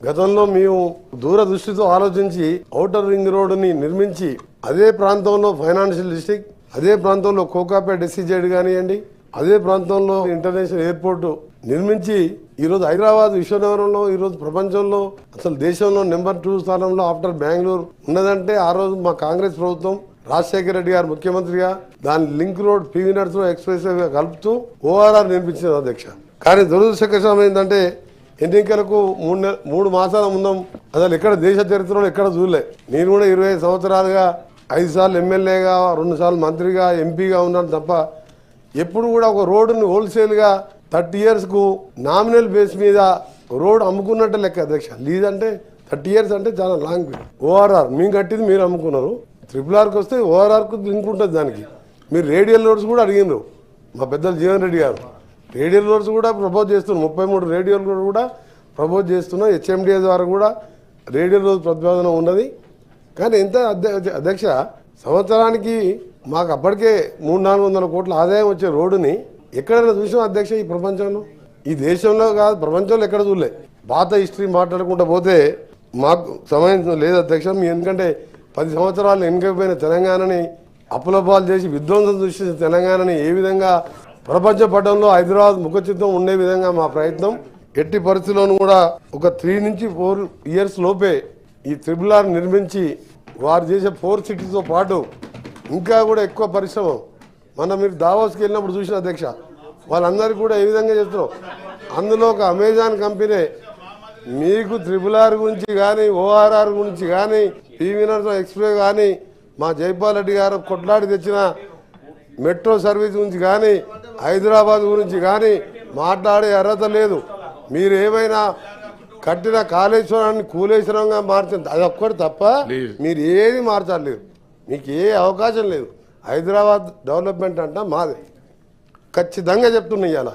గతంలో మేము దూరదృష్టితో ఆలోచించి ఔటర్ రింగ్ రోడ్డుని నిర్మించి అదే ప్రాంతంలో ఫైనాన్షియల్ డిస్ట్రిక్ట్ అదే ప్రాంతంలో కోకాపేట డిసిజెడ్ కానివ్వండి అదే ప్రాంతంలో ఇంటర్నేషనల్ ఎయిర్పోర్ట్ నిర్మించి ఈరోజు హైదరాబాద్ విశ్వనగరంలో ఈరోజు ప్రపంచంలో అసలు దేశంలో నెంబర్ టూ స్థానంలో ఆఫ్టర్ బెంగళూరు ఉన్నదంటే ఆ రోజు మా కాంగ్రెస్ ప్రభుత్వం రాజశేఖర రెడ్డి గారు ముఖ్యమంత్రిగా దాని link road PV Narasimha expressway కలుపుతూ ఓఆర్ఆర్ నిర్మించిన అధ్యక్ష. కానీ దురదృష్టకరం ఏంటంటే ఎన్నికలకు మూడు నెల మూడు మాసాల ముందు అసలు ఎక్కడ దేశ చరిత్రలో ఎక్కడ చూడలే. నేను కూడా ఇరవై ఐదు సంవత్సరాలుగా ఐదు సార్లు ఎమ్మెల్యేగా రెండు సార్లు మంత్రిగా ఎంపీగా ఉన్నాను తప్ప ఎప్పుడు కూడా ఒక రోడ్డుని హోల్సేల్గా థర్టీ ఇయర్స్కు నామినల్ బేస్ మీద రోడ్ అమ్ముకున్నట్టే లెక్క అధ్యక్ష. లీజ్ అంటే థర్టీ ఇయర్స్ అంటే చాలా లాంగ్ పీరియడ్ ఓఆర్ఆర్ మేము కట్టింది మీరు అమ్ముకున్నారు. త్రిపుల్ ఆర్కి వస్తే ఓఆర్ఆర్కు లింక్ ఉంటుంది దానికి. మీరు రేడియల్ రోడ్స్ కూడా అడిగినారు మా పెద్దలు జీవన్ రెడ్డి గారు. రేడియల్ రోడ్స్ కూడా ప్రపోజ్ చేస్తున్నారు. ముప్పై మూడు రేడియోలు కూడా ప్రపోజ్ చేస్తున్నాం హెచ్ఎండిఏ ద్వారా కూడా రేడియో రోడ్ ప్రతిపాదన ఉన్నది. కానీ ఎంత అధ్యక్ష సంవత్సరానికి మాకు అప్పటికే మూడు నాలుగు వందల కోట్ల ఆదాయం వచ్చే రోడ్డుని ఎక్కడైనా చూసాం అధ్యక్ష ఈ ప్రపంచంలో. ఈ దేశంలో కాదు ప్రపంచంలో ఎక్కడ చూడలే. పాత హిస్టరీ మాట్లాడుకుంటూ పోతే మాకు సమయం లేదు అధ్యక్ష. మీ ఎందుకంటే పది సంవత్సరాలు వెనుకపోయిన తెలంగాణని అప్పులపాలు చేసి విధ్వంసం సృష్టించిన తెలంగాణని ఏ విధంగా ప్రపంచ పటంలో హైదరాబాద్ ముఖచిత్వం ఉండే విధంగా మా ప్రయత్నం. ఎట్టి పరిస్థితుల్లోనూ కూడా ఒక త్రీ నుంచి ఫోర్ ఇయర్స్ లోపే ఈ త్రిబుల్ ఆర్ నిర్మించి వారు చేసే ఫోర్ సిటీతో పాటు ఇంకా కూడా ఎక్కువ పరిశ్రమ. మన మీరు దావోస్కి వెళ్ళినప్పుడు చూసిన అధ్యక్ష వాళ్ళందరికీ కూడా ఏ విధంగా చేస్తున్నాం అందులో ఒక అమెజాన్ కంపెనీ మీకు త్రిబుల్ ఆర్ గురించి కానీ ఓఆర్ఆర్ గురించి కానీ పీవీనర్స్ ఎక్స్ప్రెస్ కానీ మా జైపాల్ రెడ్డి గారు కొట్లాడి తెచ్చిన మెట్రో సర్వీస్ గురించి కానీ హైదరాబాద్ గురించి కానీ మాట్లాడే అర్హత లేదు. మీరు ఏమైనా కట్టిన కాళేశ్వరాన్ని కూలేశ్వరంగా మార్చింది అది ఒక్కటి తప్ప మీరు ఏది మార్చలేదు మీకు ఏ అవకాశం లేదు. హైదరాబాద్ డెవలప్మెంట్ అంట మాదే. ఖచ్చితంగా చెప్తున్నా ఇవాళ